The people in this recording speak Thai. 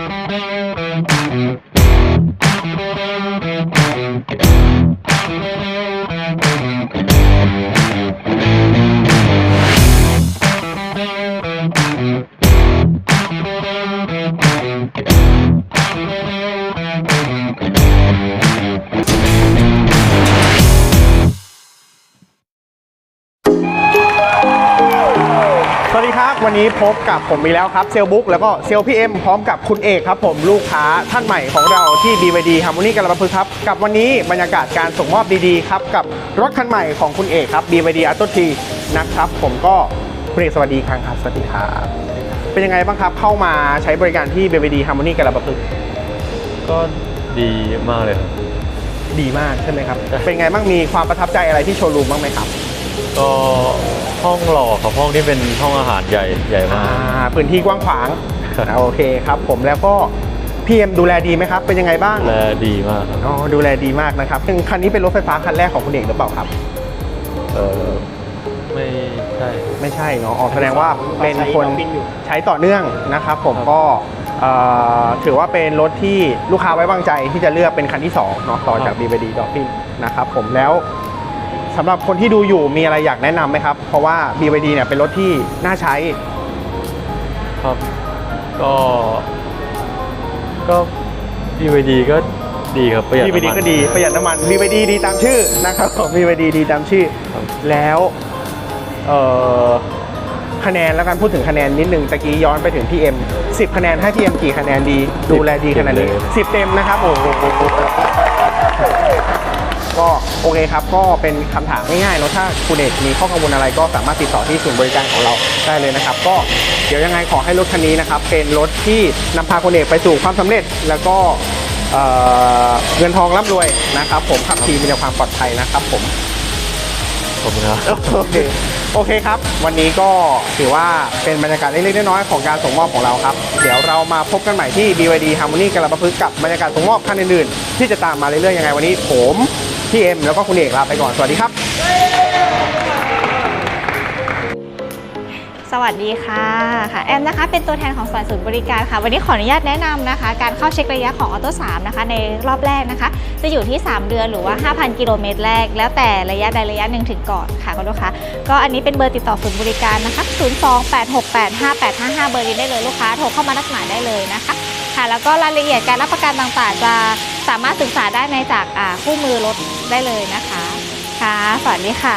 ส วัสดีครับ วันนี้พบกับผมอีกแล้วครับเซลบุ๊กแล้วก็เซลพี่เอ็มพร้อมกับคุณเอกครับผมลูกค้าท่านใหม่ของเราที่ BYD Harmony กระพึกษ์ครับ กับวันนี้บรรยากาศการส่งมอบดีๆครับกับรถคันใหม่ของคุณเอกครับ BYD a u t o T นะครับ ผมก็คุณเอกสวัสดีอีกครั้งครับสวัสดีครับเป็นยังไงบ้างครับเข้ามาใช้บริการที่ BYD Harmony กระพึกษ์ก็ดีมากเลยครับดีมากใช่ไหมครับใช่เป็นไงบ้างมีความประทับใจอะไรที่โชว์รูมบ้างไหมครับ ก็ห้องหล่อครับห้องที่เป็นห้องอาหารใหญ่ใหญ่มาอ่ากพื้นที่กว้างขวางครับโอเคครับ ผมแล้วก็พี่เอ็มดูแลดีไหมครับ เป็นยังไงบ้างและดีมากครับอ๋อดูแลดีมากนะครับซึ่งคันนี้เป็นรถไฟฟ้าคันแรกของคุณเอกหรือเปล่าครับ เออไม่ใช่ ไม่ใช่เนาะอ๋อแสดงว่าเป็นคนใช้ต่อเนื่องนะครับ ผมก็เอ่อถือว่าเป็นรถที่ลูกค้าไว้วางใจที่จะเลือกเป็นคันที่2เนาะต่อจาก BYD Dolphin นะครับผมแล้ว สำหรับคนที่ดูอยู่มีอะไรอยากแนะนำไหมครับ เพราะว่า BYD เนี่ยเป็นรถที่น่าใช้ ครับ ก็ก็ BYD ก็ดีครับประหยัด BYD น้ำมัน ก็ดีประหยัดน้ำมัน BYD ดีตามชื่อนะครับผม BYD ดีตามชื่อ ครับ แล้วเอ่อคะแนนแล้วกันพูดถึงคะแนนนิดนึงตะกี้ย้อนไปถึงพี่เอ็ม10 คะแนนให้พี่เอ็มกี่คะแนนดี ดูแลดีขนาดนี้ 10 เต็มนะครับโอ้โหก็ โอเคครับ ก็เป็นคำถามง่ายๆเนอะถ้าคุณเอกมีข้อกังวลอะไรก็สามารถติดต่อที่ศูนย์บริการของเราได้เลยนะครับ ก็เดี๋ยวยังไงขอให้รถคันนี้นะครับ เป็นรถที่นำพาคุณเอกไปสู่ความสำเร็จแล้วก็เอ่อเงินทองร่ำรวยนะครับ ผมขับขี่มีแต่ความปลอดภัยนะครับผมขอบคุณครับโอเคโอเคครับ วันนี้ก็ถือว่าเป็นบรรยากาศเล็กๆน้อยๆของการส่งมอบของเราครับ เดี๋ยวเรามาพบกันใหม่ที่ BYD Harmony กระประพฤกษ์กับบรรยากาศส่งมอบคันอื่นๆ ที่จะตามมาเรื่อยๆยังไงวันนี้ผม พี่เอ็มแล้วก็คุณเอกลาไปก่อนสวัสดีครับสวัสดีค่ะค่ะแอมนะคะเป็นตัวแทนของสายศูนย์บริการค่ะ วันนี้ขออนุญาตแนะนำนะคะ การเข้าเช็คระยะของออโต้3นะคะในรอบแรกนะคะ จะอยู่ที่ 3 เดือนหรือว่า 5,000 กิโลเมตรแรก แล้วแต่ระยะใดระยะหนึ่งถึงก่อนค่ะคุณลูกค้าก็อันนี้เป็นเบอร์ติดต่อศูนย์บริการนะคะ 028685855 เบอร์นี้ได้เลยลูกค้าโทรเข้ามานักหมายได้เลยนะคะ ค่ะ แล้วก็รายละเอียดการรับประกันต่างๆ จะสามารถศึกษาได้ในจากอ่าคู่มือรถได้เลยนะคะ ค่ะ สวัสดีค่ะ